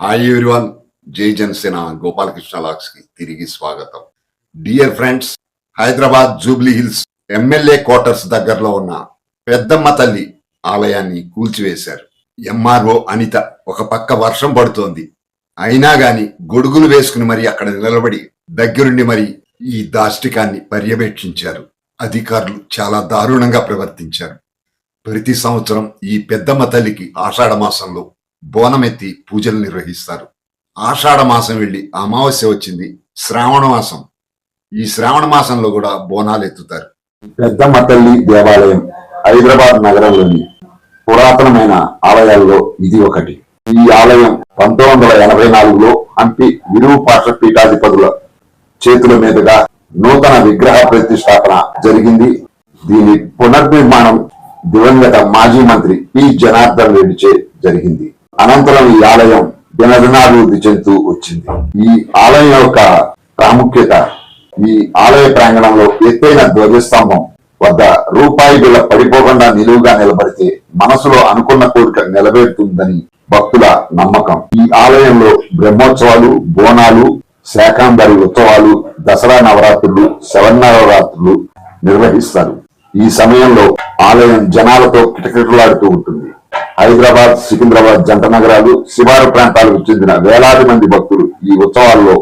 Hi everyone జై జనసేన గోపాలకృష్ణ లాక్స్కి తిరిగి స్వాగతం dear friends Hyderabad Jubilee Hills MLA quarters దగ్గరలో ఉన్న పెద్దమ్మ తల్లి ఆలయాన్ని కూల్చివేశారు. ఎంఆర్ఓ అనిత ఒక పక్క వర్షం పడుతోంది. అయినా గాని గొడుగులు వేసుకుని మరి అక్కడ నిలబడి దగ్గరుండి మరి ఈ దాష్టికాన్ని పర్యవేక్షించారు. అధికారులు చాలా దారుణంగా ప్రవర్తించారు. ప్రతి సంవత్సరం ఈ పెద్దమ్మ తల్లికి ఆషాఢ మాసంలో బోనమెత్తి పూజలు నిర్వహిస్తారు. ఆషాఢ మాసం వెళ్ళి అమావాస్య వచ్చింది శ్రావణ మాసం. ఈ శ్రావణ మాసంలో కూడా బోనాలు ఎత్తుతారు. పెద్దమ్మ తల్లి దేవాలయం హైదరాబాద్ నగరంలోని పురాతనమైన ఆలయాల్లో ఇది ఒకటి. ఈ ఆలయం పంతొమ్మిది వందల ఎనభై నాలుగులో హంపి విరూపాక్ష పీఠాధిపతుల చేతుల మీదుగా నూతన విగ్రహ ప్రతిష్టాపన జరిగింది. దీని పునర్నిర్మాణం దివంగత మాజీ మంత్రి పి జనార్దన్ రెడ్డిచే జరిగింది. అనంతరం ఈ ఆలయం దినదినాభివృద్ధి చెందుతూ వచ్చింది. ఈ ఆలయం యొక్క ప్రాముఖ్యత ఈ ఆలయ ప్రాంగణంలో ఎత్తైన ధ్వజస్తంభం వద్ద రూపాయి బిళ్ళ పడిపోకుండా నిలువుగా నిలబడితే మనసులో అనుకున్న కోరిక నిలబెడుతుందని భక్తుల నమ్మకం. ఈ ఆలయంలో బ్రహ్మోత్సవాలు బోనాలు శాకాంబరి ఉత్సవాలు దసరా నవరాత్రులు శవన్నవరాత్రులు నిర్వహిస్తారు. ఈ సమయంలో ఆలయం జనాలతో కిటకిటలాడుతూ ఉంటుంది. హైదరాబాద్ సికింద్రాబాద్ జంట నగరాలు శివారు ప్రాంతాలకు చెందిన వేలాది మంది భక్తులు ఈ ఉత్సవాల్లో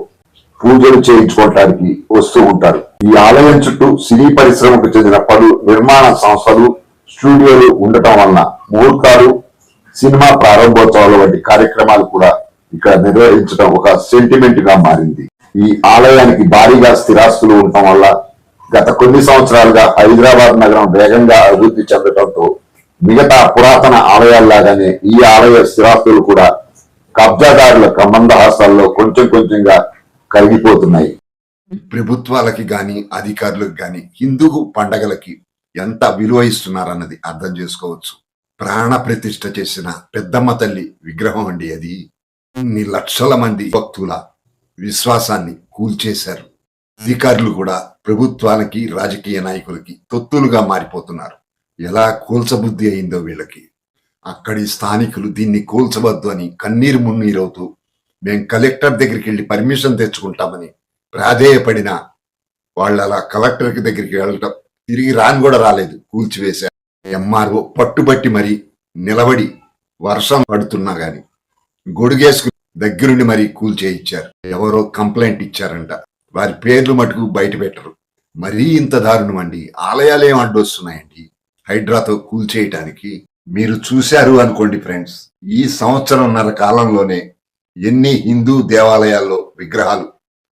పూజలు చేయించుకోవటానికి వస్తూ ఉంటారు. ఈ ఆలయం చుట్టూ సినీ పరిశ్రమకు చెందిన పలు నిర్మాణ సంస్థలు స్టూడియోలు ఉండటం వలన ముహూర్తాలు సినిమా ప్రారంభోత్సవాలు వంటి కార్యక్రమాలు కూడా ఇక్కడ నిర్వహించడం ఒక సెంటిమెంట్గా మారింది. ఈ ఆలయానికి భారీగా స్థిరాస్తులు ఉండటం వల్ల గత కొన్ని సంవత్సరాలుగా హైదరాబాద్ నగరం వేగంగా అభివృద్ధి చెందడంతో మిగతా పురాతన ఆలయాల్లాగానే ఈ ఆలయ స్థిరాస్తులు కూడా కబ్జాదారుల కమందహాసాల్లో కొంచెం కొంచెంగా కరిగిపోతున్నాయి. ప్రభుత్వాలకి గాని అధికారులకు గాని హిందూ పండగలకి ఎంత విలువ ఇస్తున్నారన్నది అర్థం చేసుకోవచ్చు. ప్రాణ ప్రతిష్ఠ చేసిన పెద్దమ్మ తల్లి విగ్రహం అండి అది. ఇన్ని లక్షల మంది భక్తుల విశ్వాసాన్ని కూల్చేశారు. అధికారులు కూడా ప్రభుత్వానికి రాజకీయ నాయకులకి తొత్తులుగా మారిపోతున్నారు. ఎలా కూల్చబుద్ధి అయిందో వీళ్ళకి. అక్కడి స్థానికులు దీన్ని కూల్చవద్దు అని కన్నీరు మున్నీరవుతూ మేం కలెక్టర్ దగ్గరికి వెళ్ళి పర్మిషన్ తెచ్చుకుంటామని ప్రాధేయపడిన వాళ్ళు అలా కలెక్టర్కి దగ్గరికి వెళ్ళటం తిరిగి రాని కూడా రాలేదు. కూల్చివేశారు. ఎంఆర్ఓ పట్టుబట్టి మరి నిలబడి వర్షం పడుతున్నా గాని గొడుగేసుకుని దగ్గరుండి మరి కూల్చేయించారు ఎవరో కంప్లైంట్ ఇచ్చారంట. వారి పేర్లు మటుకు బయట పెట్టరు. మరీ ఇంత దారుణం అండి. ఆలయాలు ఏం అడ్డొస్తున్నాయండి. హైడ్రాతో కూల్చేయటానికి మీరు చూశారు అనుకోండి ఫ్రెండ్స్. ఈ సంవత్సరంన్నర కాలంలోనే ఎన్ని హిందూ దేవాలయాల్లో విగ్రహాలు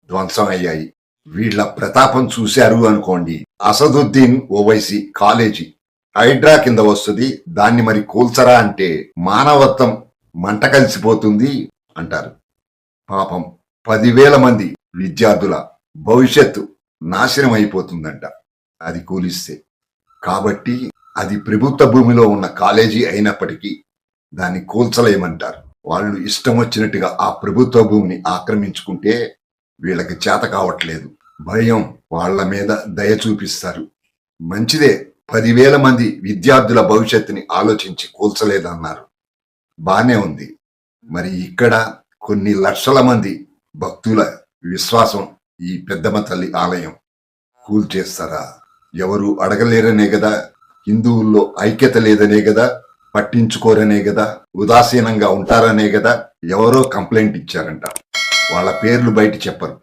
ధ్వంసం అయ్యాయి వీళ్ళ ప్రతాపం చూశారు అనుకోండి. అసదుద్దీన్ ఓవైసీ కాలేజీ. హైడ్రా కింద వస్తుంది. దాన్ని మరి కూల్చరా అంటే మానవత్వం మంట కలిసిపోతుంది అంటారు. పాపం పదివేల మంది విద్యార్థుల భవిష్యత్తు నాశనం అయిపోతుందంట అది కూలిస్తే. కాబట్టి అది ప్రభుత్వ భూమిలో ఉన్న కాలేజీ అయినప్పటికీ దాన్ని కూల్చలేమంటారు. వాళ్ళు ఇష్టం వచ్చినట్టుగా ఆ ప్రభుత్వ భూమిని ఆక్రమించుకుంటే వీళ్ళకి చేత కావట్లేదు. భయం వాళ్ళ మీద దయ చూపిస్తారు. మంచిదే పదివేల మంది విద్యార్థుల భవిష్యత్తుని ఆలోచించి కూల్చలేదన్నారు. బానే ఉంది. మరి ఇక్కడ కొన్ని లక్షల మంది భక్తుల విశ్వాసం ఈ పెద్దమ్మ తల్లి ఆలయం కూల్చేస్తారా? ఎవరు అడగలేరనే కదా హిందువుల్లో ఐక్యత లేదనే కదా పట్టించుకోరనే కదా ఉదాసీనంగా ఉంటారనే కదా ఎవరో కంప్లైంట్ ఇచ్చారంట. వాళ్ళ పేర్లు బయట చెప్పరు.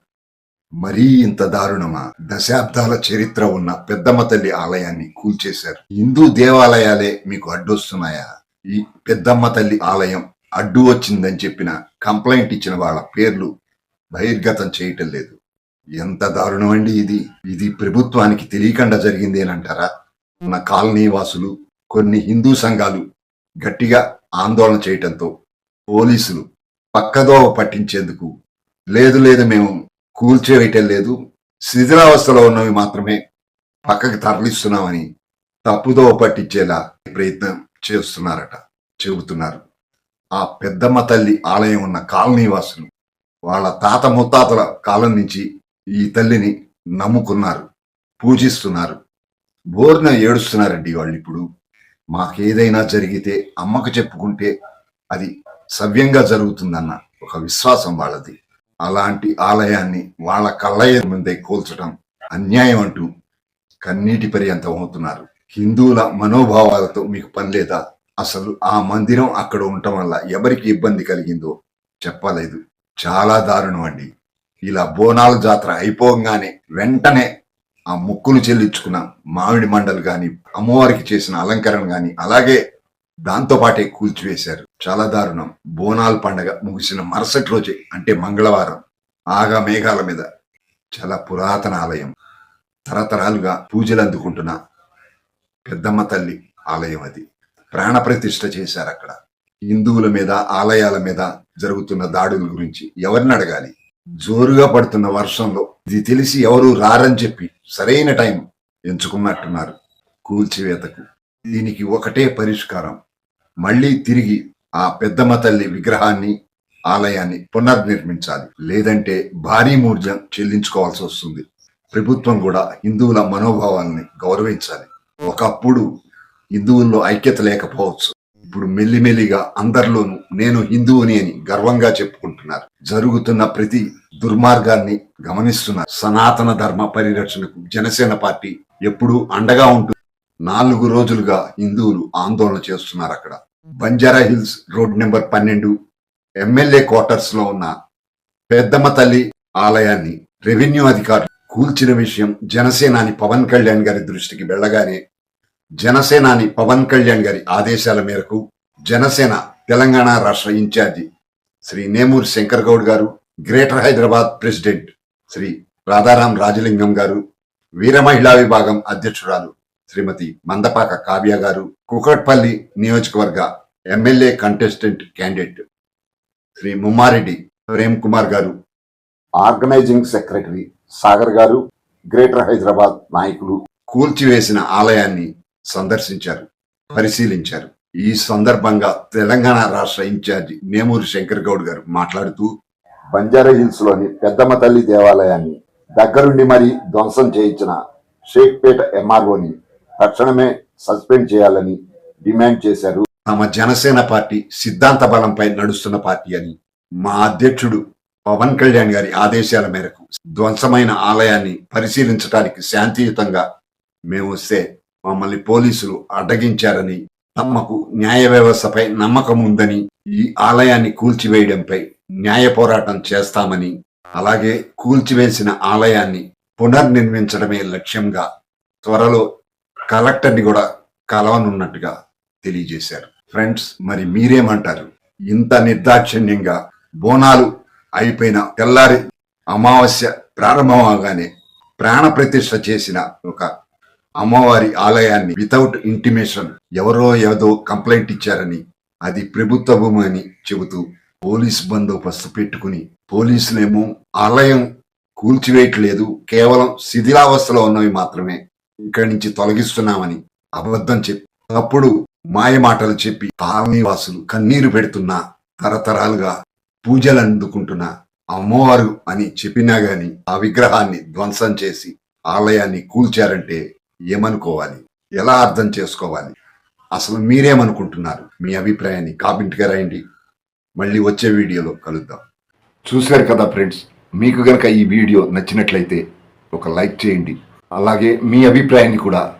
మరీ ఇంత దారుణమా? దశాబ్దాల చరిత్ర ఉన్న పెద్దమ్మ తల్లి ఆలయాన్ని కూల్చేశారు. హిందూ దేవాలయాలే మీకు అడ్డొస్తున్నాయా? ఈ పెద్దమ్మ తల్లి ఆలయం అడ్డు వచ్చిందని చెప్పిన కంప్లైంట్ ఇచ్చిన వాళ్ళ పేర్లు బహిర్గతం చేయటం లేదు. ఎంత దారుణమండి ఇది? ఇది ప్రభుత్వానికి తెలియకుండా జరిగిందేనంటారా? ఉన్న కాలనీ వాసులు కొన్ని హిందూ సంఘాలు గట్టిగా ఆందోళన చేయటంతో పోలీసులు పక్కదోవ పట్టించేందుకు లేదు లేదు మేము కూల్చేయటం లేదు శిథిలావస్థలో ఉన్నవి మాత్రమే పక్కకి తరలిస్తున్నామని తప్పుదోవ పట్టించేలా ప్రయత్నం చేస్తున్నారట చెబుతున్నారు. ఆ పెద్దమ్మ తల్లి ఆలయం ఉన్న కాలనీ వాసులు వాళ్ళ తాత ముత్తాతల కాలం నుంచి ఈ తల్లిని నమ్ముకున్నారు పూజిస్తున్నారు. బోర్న ఏడుస్తున్నారండి వాళ్ళు ఇప్పుడు. మాకేదైనా జరిగితే అమ్మకు చెప్పుకుంటే అది సవ్యంగా జరుగుతుందన్న ఒక విశ్వాసం వాళ్ళది. అలాంటి ఆలయాన్ని వాళ్ళ కళ్ళయ్య ముందే కూల్చడం అన్యాయం అంటూ కన్నీటి పర్యంతం అవుతున్నారు. హిందువుల మనోభావాలతో మీకు పని లేదా? అసలు ఆ మందిరం అక్కడ ఉండటం వల్ల ఎవరికి ఇబ్బంది కలిగిందో చెప్పలేదు. చాలా దారుణం అండి. ఇలా బోనాల జాతర అయిపోగానే వెంటనే ఆ ముక్కులు చెల్లించుకున్న మామిడి మండలు కానీ అమ్మవారికి చేసిన అలంకరణ కానీ అలాగే దాంతో పాటే కూల్చివేశారు. చాలా దారుణం. బోనాల పండగ ముగిసిన మరుసటి రోజే అంటే మంగళవారం ఆగా మేఘాల మీద. చాలా పురాతన ఆలయం. తరతరాలుగా పూజలు అందుకుంటున్న పెద్దమ్మ తల్లి ఆలయం అది. ప్రాణప్రతిష్ఠ చేశారు అక్కడ హిందువుల మీద ఆలయాల మీద జరుగుతున్న దాడుల గురించి ఎవరిని అడగాలి? జోరుగా పడుతున్న వర్షంలో. ఇది తెలిసి ఎవరు రారని చెప్పి సరైన టైం ఎంచుకున్నట్టున్నారు కూల్చివేతకు. దీనికి ఒకటే పరిష్కారం. మళ్ళీ తిరిగి ఆ పెద్దమ్మ తల్లి విగ్రహాన్ని ఆలయాన్ని పునర్నిర్మించాలి. లేదంటే భారీ మూర్జం చెల్లించుకోవాల్సి వస్తుంది. ప్రభుత్వం కూడా హిందువుల మనోభావాల్ని గౌరవించాలి. ఒకప్పుడు హిందువుల్లో ఐక్యత లేకపోవచ్చు. ఇప్పుడు మెల్లిమెల్లిగా అందరిలోనూ నేను హిందువుని అని గర్వంగా చెప్పుకుంటున్నారు. జరుగుతున్న ప్రతి దుర్మార్గాన్ని గమనిస్తున్న సనాతన ధర్మ పరిరక్షణకు జనసేన పార్టీ ఎప్పుడూ అండగా ఉంటుంది నాలుగు రోజులుగా హిందువులు ఆందోళన చేస్తున్నారు అక్కడ. బంజారా హిల్స్ రోడ్ నెంబర్ పన్నెండు ఎమ్మెల్యే క్వార్టర్స్లో ఉన్న పెద్దమ్మ తల్లి ఆలయాన్ని రెవెన్యూ అధికారులు కూల్చిన విషయం జనసేనాని పవన్ కళ్యాణ్ గారి దృష్టికి వెళ్ళగానే జనసేనాని పవన్ కళ్యాణ్ గారి ఆదేశాల మేరకు జనసేన తెలంగాణ రాష్ట్ర in charge Shri Nemuri Shankar Goud garu greater Hyderabad president Shri Radharam Rajalingam garu Veera Mahila విభాగం అధ్యక్షురాలు శ్రీమతి మందపాక కావ్య గారు కుకట్పల్లి నియోజకవర్గ MLA contestant candidate Shri Mummareddy Prem Kumar garu organising secretary Sagar గారు గ్రేటర్ హైదరాబాద్ నాయకులు కూల్చివేసిన ఆలయాన్ని సందర్శించారు పరిశీలించారు. ఈ సందర్భంగా తెలంగాణ రాష్ట్ర ఇన్ఛార్జి నేమూరి శంకర్ గౌడ్ గారు మాట్లాడుతూ బంజారా హిల్స్లోని పెద్దమ్మ తల్లి దేవాలయాన్ని దగ్గరుండి మరీ ధ్వంసం చేయించిన షేక్పేట ఎంఆర్ఓని తక్షణమే సస్పెండ్ చేయాలని డిమాండ్ చేశారు. తమ జనసేన పార్టీ సిద్ధాంత బలంపై నడుస్తున్న పార్టీ అని మా అధ్యక్షుడు పవన్ కళ్యాణ్ గారి ఆదేశాల మేరకు ధ్వంసమైన ఆలయాన్ని పరిశీలించడానికి శాంతియుతంగా మేము వస్తే మమ్మల్ని పోలీసులు అడ్డగించారని తమకు న్యాయ వ్యవస్థపై నమ్మకం ఉందని ఈ ఆలయాన్ని కూల్చివేయడంపై న్యాయ పోరాటం చేస్తామని అలాగే కూల్చివేసిన ఆలయాన్ని పునర్నిర్మించడమే లక్ష్యంగా త్వరలో కలెక్టర్ని కూడా కలవనున్నట్టుగా తెలియజేశారు. ఫ్రెండ్స్ మరి మీరేమంటారు? ఇంత నిర్దాక్షిణ్యంగా బోనాలు అయిపోయిన తెల్లారి అమావాస్య ప్రారంభమవగానే ప్రాణ ప్రతిష్ఠ చేసిన ఒక అమ్మవారి ఆలయాన్ని వితౌట్ ఇంటిమేషన్ ఎవరో ఏదో కంప్లైంట్ ఇచ్చారని అది ప్రభుత్వ భూమి అని చెబుతూ పోలీస్ బందోబస్తు పెట్టుకుని పోలీసులేమో ఆలయం కూల్చివేయట్లేదు కేవలం శిథిలావస్థలో ఉన్నవి మాత్రమే ఇక్కడి నుంచి తొలగిస్తున్నామని అబద్ధం చెప్పి అప్పుడు మాయ మాటలు చెప్పి కాలనీవాసులు కన్నీరు పెడుతున్నా తరతరాలుగా పూజలు అందుకుంటున్న అమ్మవారు అని చెప్పినా గాని ఆ విగ్రహాన్ని ధ్వంసం చేసి ఆలయాన్ని కూల్చారంటే ఏమనుకోవాలి? ఎలా అర్థం చేసుకోవాలి? అసలు మీరేమనుకుంటున్నారు? మీ అభిప్రాయాన్ని కామెంట్గా రాయండి. మళ్ళీ వచ్చే వీడియోలో కలుద్దాం. చూశారు కదా ఫ్రెండ్స్ మీకు గనక ఈ వీడియో నచ్చినట్లయితే ఒక లైక్ చేయండి. అలాగే మీ అభిప్రాయాన్ని కూడా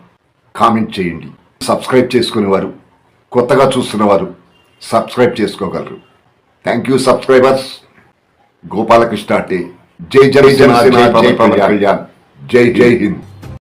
కామెంట్ చేయండి. సబ్స్క్రైబ్ చేసుకునేవారు కొత్తగా చూస్తున్నవారు సబ్స్క్రైబ్ చేసుకోగలరు. Thank you subscribers. గోపాలకృష్ణ అంటే. జై జై జనసేన కళ్యాణ్. జై జై హింద్.